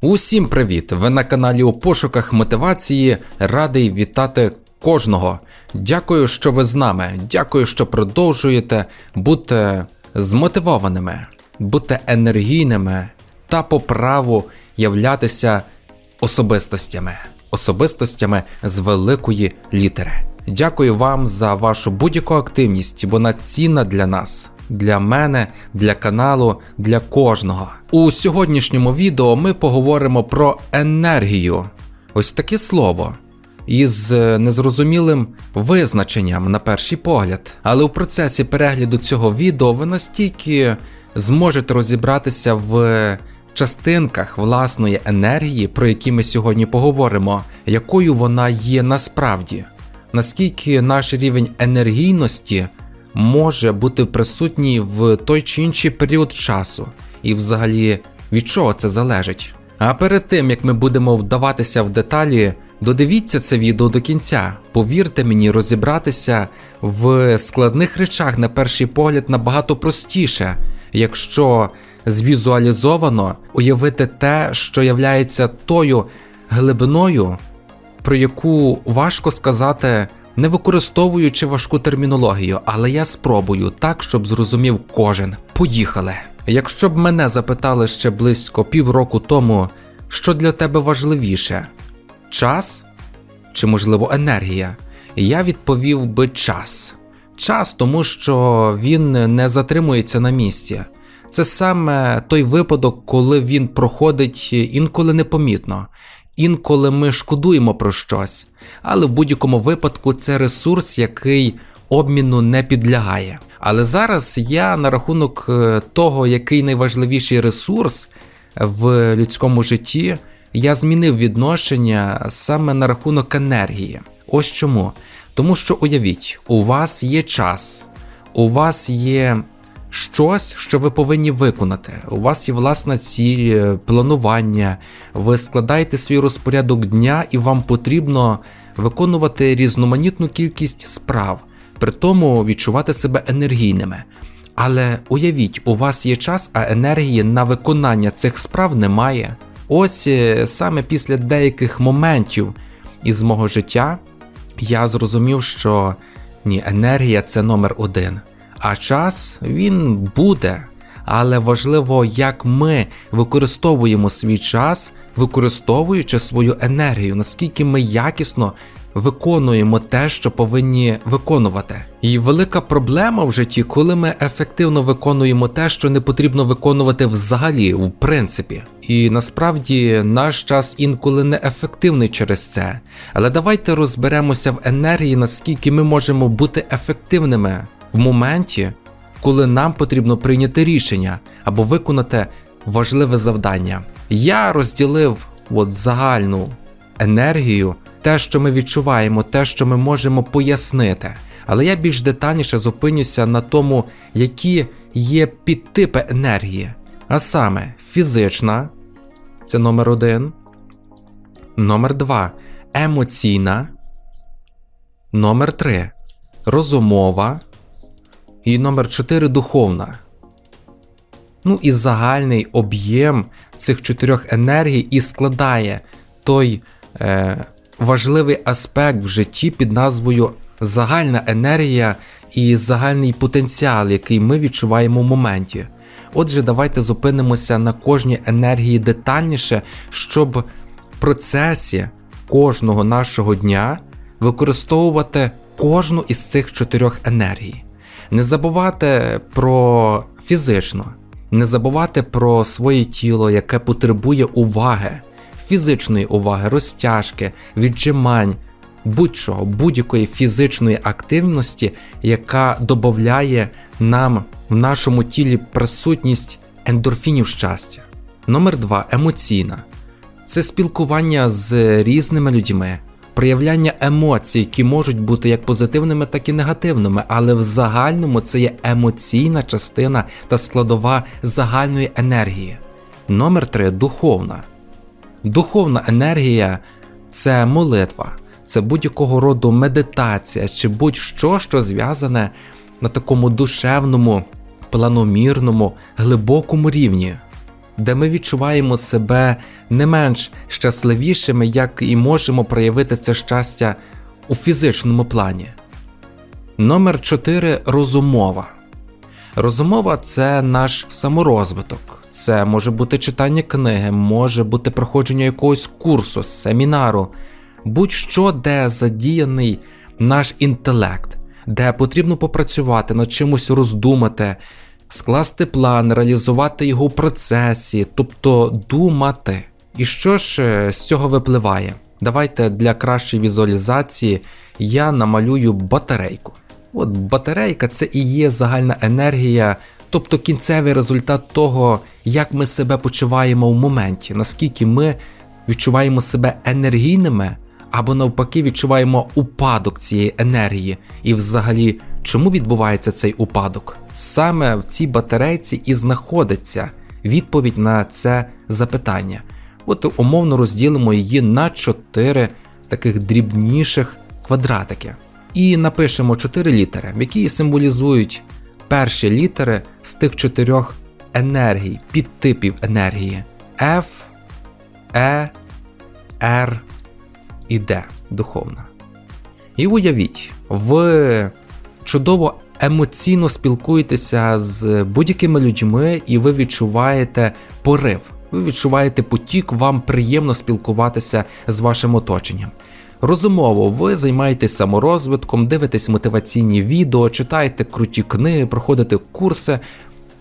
Усім привіт! Ви на каналі у пошуках мотивації. Радий вітати кожного. Дякую, що ви з нами. Дякую, що продовжуєте бути змотивованими, бути енергійними та по праву являтися особистостями, особистостями з великої літери. Дякую вам за вашу будь-яку активність, вона цінна для нас, для мене, для каналу, для кожного. У сьогоднішньому відео ми поговоримо про енергію. Ось таке слово. Із е, незрозумілим визначенням на перший погляд. Але у процесі перегляду цього відео ви настільки зможете розібратися в частинках власної енергії, про які ми сьогодні поговоримо, якою вона є насправді, наскільки наш рівень енергійності може бути присутній в той чи інший період часу, і взагалі від чого це залежить. А перед тим як ми будемо вдаватися в деталі, додивіться це відео до кінця. Повірте мені, розібратися в складних речах на перший погляд набагато простіше, якщо звізуалізовано уявити те, що являється тою глибиною, про яку важко сказати, не використовуючи важку термінологію, але я спробую так, щоб зрозумів кожен. Поїхали! Якщо б мене запитали ще близько півроку тому, що для тебе важливіше час чи, можливо, енергія, я відповів би час. Час, тому що він не затримується на місці. Це саме той випадок, коли він проходить інколи непомітно, інколи ми шкодуємо про щось, але в будь-якому випадку це ресурс, який обміну не підлягає. Але зараз я на рахунок е, того, який найважливіший ресурс в людському житті, я змінив відношення саме на рахунок енергії. Ось чому. Тому що уявіть, у вас є час, у вас є щось, що ви повинні виконати. У вас є власна ціль, е, планування, ви складаєте свій розпорядок дня, і вам потрібно виконувати різноманітну кількість справ, при тому відчувати себе енергійними. Але уявіть, у вас є час, а енергії на виконання цих справ немає. Ось е, саме після деяких моментів із мого життя я зрозумів, що ні, енергія це номер один. А час він буде. Але важливо, як ми використовуємо свій час, використовуючи свою енергію, наскільки ми якісно виконуємо те, що повинні виконувати. І велика проблема в житті, коли ми ефективно виконуємо те, що не потрібно виконувати взагалі, в принципі. І насправді наш час інколи не ефективний через це. Але давайте розберемося в енергії, наскільки ми можемо бути ефективними в моменті, коли нам потрібно прийняти рішення або виконати важливе завдання. Я розділив от загальну енергію, те, що ми відчуваємо, те, що ми можемо пояснити. Але я більш детальніше зупинюся на тому, які є підтипи енергії. А саме фізична, це номер один, номер два емоційна, номер три розумова і номер 4 духовна. Ну і загальний об'єм цих чотирьох енергій і складає той е, важливий аспект в житті під назвою загальна енергія і загальний потенціал, який ми відчуваємо в моменті. Отже, давайте зупинимося на кожній енергії детальніше, щоб в процесі кожного нашого дня використовувати кожну із цих чотирьох енергій. Не забувати про фізично, не забувати про своє тіло, яке потребує уваги, фізичної уваги, розтяжки, віджимань, будь-чого, будь-якої фізичної активності, яка додає нам в нашому тілі присутність ендорфінів щастя. Номер два емоційна. Це спілкування з різними людьми, проявляння емоцій, які можуть бути як позитивними, так і негативними, але в загальному це є емоційна частина та складова загальної енергії. Номер 3 духовна. Духовна енергія це молитва, це будь-якого роду медитація чи будь-що, що зв'язане на такому душевному, планомірному, глибокому рівні. Де ми відчуваємо себе не менш щасливішими, як і можемо проявити це щастя у фізичному плані. Номер 4 розумова. Розумова це наш саморозвиток. Це може бути читання книги, може бути проходження якогось курсу, семінару, будь-що, де задіяний наш інтелект, де потрібно попрацювати, над чимось роздумати, скласти план, реалізувати його в процесі, тобто думати. І що ж е, з цього випливає? Давайте для кращої візуалізації я намалюю батарейку. От батарейка це і є загальна енергія, тобто кінцевий результат того, як ми себе почуваємо в моменті, наскільки ми відчуваємо себе енергійними, або навпаки відчуваємо упадок цієї енергії. І взагалі, чому відбувається цей упадок? Саме в цій батарейці і знаходиться відповідь на це запитання. От умовно розділимо її на чотири таких дрібніших квадратики. І напишемо чотири літери, які символізують перші літери з тих чотирьох енергій, підтипів енергії F, E, R і D духовна. І уявіть, ви чудово емоційно спілкуєтеся з будь-якими людьми, і ви відчуваєте порив. Ви відчуваєте потік, вам приємно спілкуватися з вашим оточенням. Розумово, ви займаєтесь саморозвитком, дивитесь мотиваційні відео, читаєте круті книги, проходите курси,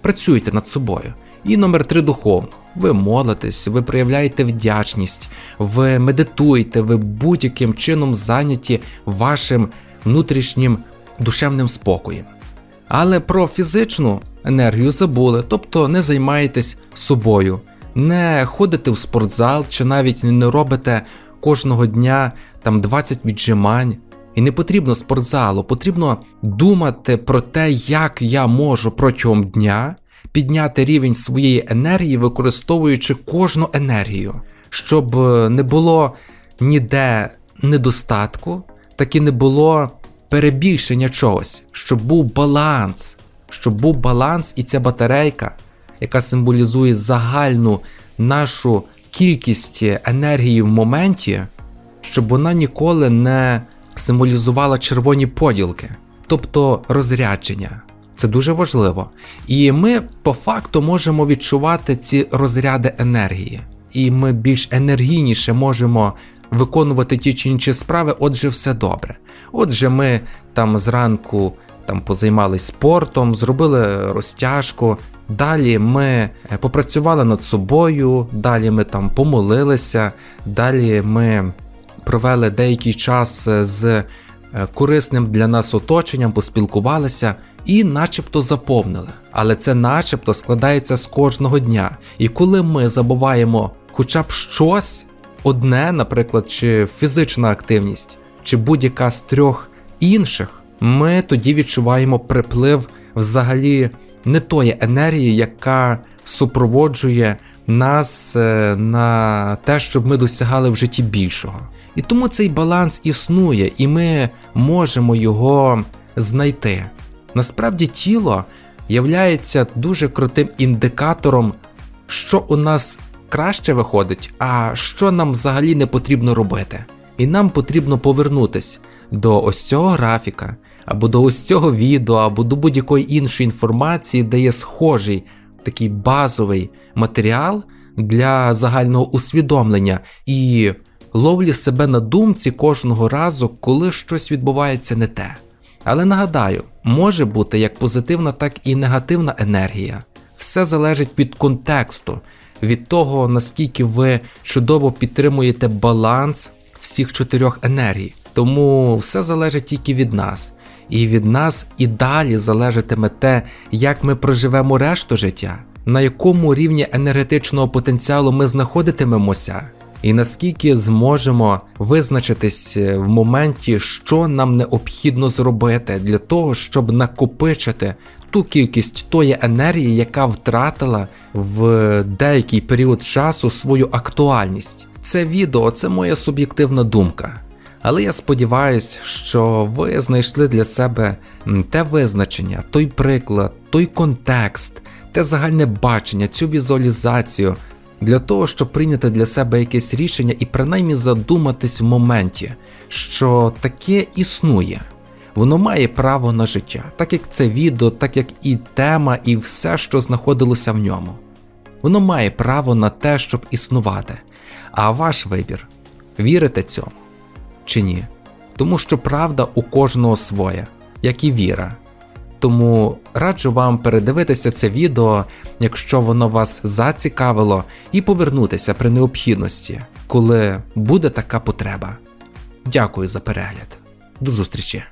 працюєте над собою. І номер три духовно. Ви молитесь, ви проявляєте вдячність, ви медитуєте, ви будь-яким чином зайняті вашим внутрішнім душевним спокоєм. Але про фізичну енергію забули, тобто не займаєтесь собою, не ходите в спортзал чи навіть не робите кожного дня там 20 віджимань. І не потрібно спортзалу, потрібно думати про те, як я можу протягом дня підняти рівень своєї енергії, використовуючи кожну енергію, щоб не було ніде недостатку, так і не було перебільшення чогось, щоб був баланс, щоб був баланс, і ця батарейка, яка символізує загальну нашу кількість енергії в моменті, щоб вона ніколи не символізувала червоні поділки, тобто розрядження. Це дуже важливо. І ми по факту можемо відчувати ці розряди енергії, і ми більш енергійніше можемо виконувати ті чи інші справи, отже, все добре. Отже, ми там зранку там позаймались спортом, зробили розтяжку. Далі ми е, попрацювали над собою, далі ми там помолилися, далі ми провели деякий час е, з е, корисним для нас оточенням, поспілкувалися і начебто заповнили. Але це начебто складається з кожного дня. І коли ми забуваємо хоча б щось одне, наприклад, чи фізична активність, чи будь-яка з трьох інших, ми тоді відчуваємо приплив взагалі не тої енергії, яка супроводжує нас е, на те, щоб ми досягали в житті більшого. І тому цей баланс існує, і ми можемо його знайти. Насправді тіло являється дуже крутим індикатором, що у нас краще виходить, а що нам взагалі не потрібно робити. І нам потрібно повернутись до ось цього графіка, або до ось цього відео, або до будь-якої іншої інформації, де є схожий такий базовий матеріал для загального усвідомлення і ловлі себе на думці кожного разу, коли щось відбувається не те. Але нагадаю, може бути як позитивна, так і негативна енергія. Все залежить від контексту, від того, наскільки ви чудово підтримуєте баланс всіх чотирьох енергій. Тому все залежить тільки від нас. І від нас і далі залежатиме те, як ми проживемо решту життя, на якому рівні енергетичного потенціалу ми знаходитимемося, і наскільки зможемо визначитись в моменті, що нам необхідно зробити для того, щоб накопичити ту кількість тої енергії, яка втратила в деякий період часу свою актуальність. Це відео це моя суб'єктивна думка. Але я сподіваюся, що ви знайшли для себе те визначення, той приклад, той контекст, те загальне бачення, цю візуалізацію для того, щоб прийняти для себе якесь рішення і принаймні задуматись в моменті, що таке існує. Воно має право на життя, так як це відео, так як і тема, і все, що знаходилося в ньому. Воно має право на те, щоб існувати. А ваш вибір вірите цьому чи ні? Тому що правда у кожного своя, як і віра. Тому раджу вам передивитися це відео, якщо воно вас зацікавило, і повернутися при необхідності, коли буде така потреба. Дякую за перегляд. До зустрічі!